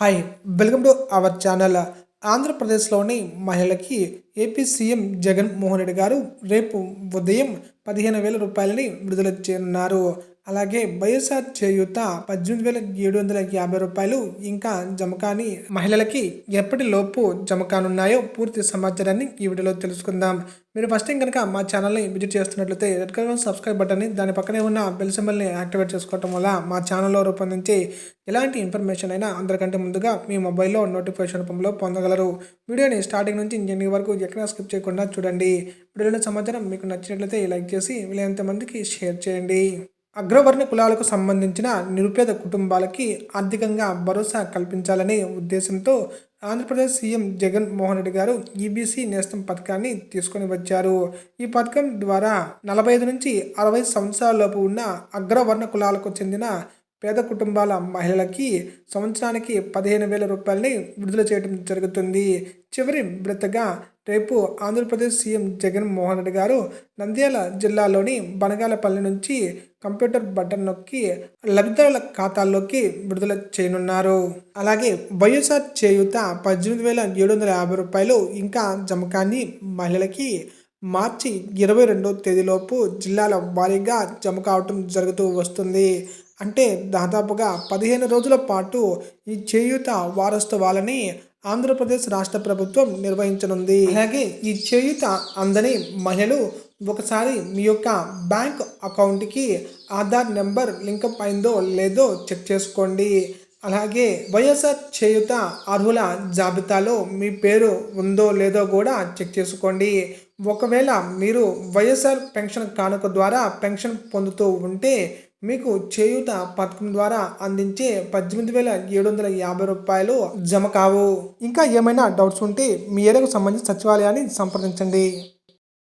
Hi welcome to our channel ఆంధ్రప్రదేశ్లోని మహిళలకి AP CM Jagan Mohan Reddy garu రేపు ఉదయం పదిహేను వేల రూపాయలని విడుదల చేయనున్నారు. అలాగే వైఎస్ఆర్ చేయూత పద్దెనిమిది వేల ఏడు వందల యాభై రూపాయలు ఇంకా జమ కాని మహిళలకి ఎప్పటిలోపు జమ కానున్నాయో పూర్తి సమాచారాన్ని ఈ వీడియోలో తెలుసుకుందాం. మీరు ఫస్ట్ టైం కనుక మా ఛానల్ని విజిట్ చేస్తున్నట్లయితే రెడ్ కలర్ సబ్స్క్రైబ్ బటన్ని దాని పక్కనే ఉన్న బెల్ సింబల్ని యాక్టివేట్ చేసుకోవటం వల్ల మా ఛానల్లో రూపొందించే ఎలాంటి ఇన్ఫర్మేషన్ అయినా అందరికంటే ముందుగా మీ మొబైల్లో నోటిఫికేషన్ రూపంలో పొందగలరు. వీడియోని స్టార్టింగ్ నుంచి ఎండింగ్ వరకు ఎక్కడ స్కిప్ చేయకుండా చూడండి. వీడియోలో సమాచారం మీకు నచ్చినట్లయితే లైక్ చేసి వీలైనంత మందికి షేర్ చేయండి. అగ్రవర్ణ కులాలకు సంబంధించిన నిరుపేద కుటుంబాలకి ఆర్థికంగా భరోసా కల్పించాలనే ఉద్దేశంతో ఆంధ్రప్రదేశ్ సీఎం జగన్ మోహన్ రెడ్డి గారు ఈబీసీ నేస్తం పథకాన్ని తీసుకొని వచ్చారు. ఈ పథకం ద్వారా నలభై ఐదు నుంచి అరవై సంవత్సరాలలోపు ఉన్న అగ్రవర్ణ కులాలకు చెందిన పేద కుటుంబాల మహిళలకి సంవత్సరానికి పదిహేను వేల రూపాయలని విడుదల చేయడం జరుగుతుంది. చివరి విడతగా రేపు ఆంధ్రప్రదేశ్ సీఎం జగన్ మోహన్ రెడ్డి గారు నంద్యాల జిల్లాలోని బనగాలపల్లి నుంచి కంప్యూటర్ బటన్ నొక్కి లబ్ధిదారుల ఖాతాల్లోకి విడుదల చేయనున్నారు. అలాగే వైఎస్ఆర్ చేయూత పద్దెనిమిది వేల ఏడు వందల యాభై రూపాయలు ఇంకా జమకాన్ని మహిళలకి మార్చి ఇరవై రెండో తేదీలోపు జిల్లాల వారీగా జమ కావటం జరుగుతూ వస్తుంది. అంటే దాదాపుగా పదిహేను రోజుల పాటు ఈ చేయూత వారోత్సవాలని ఆంధ్రప్రదేశ్ రాష్ట్ర ప్రభుత్వం నిర్వహించనుంది. అలాగే ఈ చేయూత అందని మహిళలు ఒకసారి మీ యొక్క బ్యాంక్ అకౌంట్కి ఆధార్ నెంబర్ లింకప్ అయిందో లేదో చెక్ చేసుకోండి. అలాగే వైఎస్ఆర్ చేయుత అర్హుల జాబితాలో మీ పేరు ఉందో లేదో కూడా చెక్ చేసుకోండి. ఒకవేళ మీరు వైఎస్ఆర్ పెన్షన్ కానుక ద్వారా పెన్షన్ పొందుతూ ఉంటే మీకు చేయూత పథకం ద్వారా అందించే పద్దెనిమిది వేల ఏడు వందల యాభై రూపాయలు జమ కావు. ఇంకా ఏమైనా డౌట్స్ ఉంటే మీ ఏరియాకు సంబంధించి సచివాలయాన్ని సంప్రదించండి.